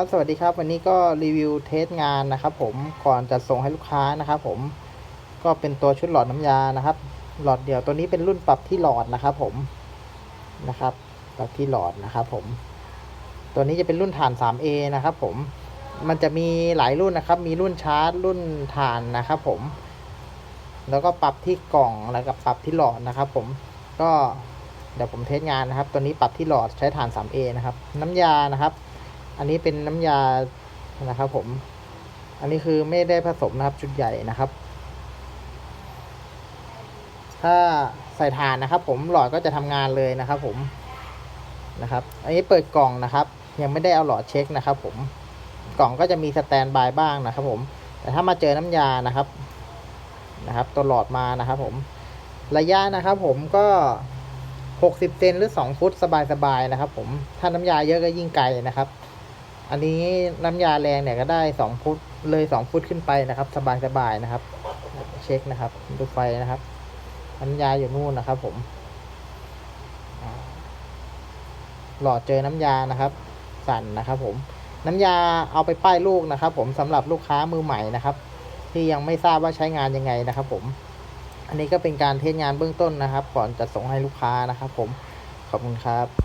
ครับสวัสดีครับวันนี้ก็รีวิวเทสงานนะครับ ผมก่อนจะส่งให้ลูกค้านะครับผมก็เป็นตัวชุดหลอดน้ำยานะครับ หลอดเดียวตัวนี้เป็นรุ่นปรับที่หลอดนะครับ ผมนะครับปรับที่หลอดนะครับ ผม ตัวนี้จะเป็นรุ่นฐาน 3A นะครับ ผมมันจะมีหลายรุ่นนะครับ มีรุ่นชาร์จรุ่นฐานนะครับ ผม แล้วก็ปรับที่กล่องแล้วก็ปรับที่หลอดนะครับ ผมก็เดี๋ยวผมเทสงานนะครับ ตัวนี้ปรับที่หลอดใช้ฐาน 3A นะครับ น้ำยานะครับ อันนี้เป็นน้ำยานะครับผม อันนี้คือไม่ได้ผสมนะครับชุดใหญ่นะครับ ถ้าใส่ถ่านนะครับ ผมหลอดก็จะทำงานเลยนะครับ ผมนะครับ อันนี้เปิดกล่องนะครับ ยังไม่ได้เอาหลอดเช็คนะครับ ผมกล่องก็จะมีสแตนบายบ้างนะครับ ผม แต่ถ้ามาเจอน้ำยานะครับนะครับ ตัวหลอดมานะครับ ผม ระยะนะครับ ผมก็หกสิบเซนหรือสองฟุตสบายๆนะครับ ผมถ้าน้ำยาเยอะก็ยิ่งไกลนะครับ อันนี้น้ำยาแรงเนี่ยก็ได้สองฟุตเลยสองฟุตขึ้นไปนะครับ สบายๆนะครับ เช็คนะครับ ดูไฟนะครับน้ำยาอยู่นู่นนะครับ ผม หลอดเจอน้ำยานะครับ สั่นนะครับผมน้ำยาเอาไปป้ายลูกนะครับ ผมสำหรับลูกค้ามือใหม่นะครับ ที่ยังไม่ทราบว่าใช้งานยังไงนะครับ ผม อันนี้ก็เป็นการเทสงานเบื้องต้นนะครับ ก่อนจะส่งให้ลูกค้านะครับ ผมขอบคุณครับ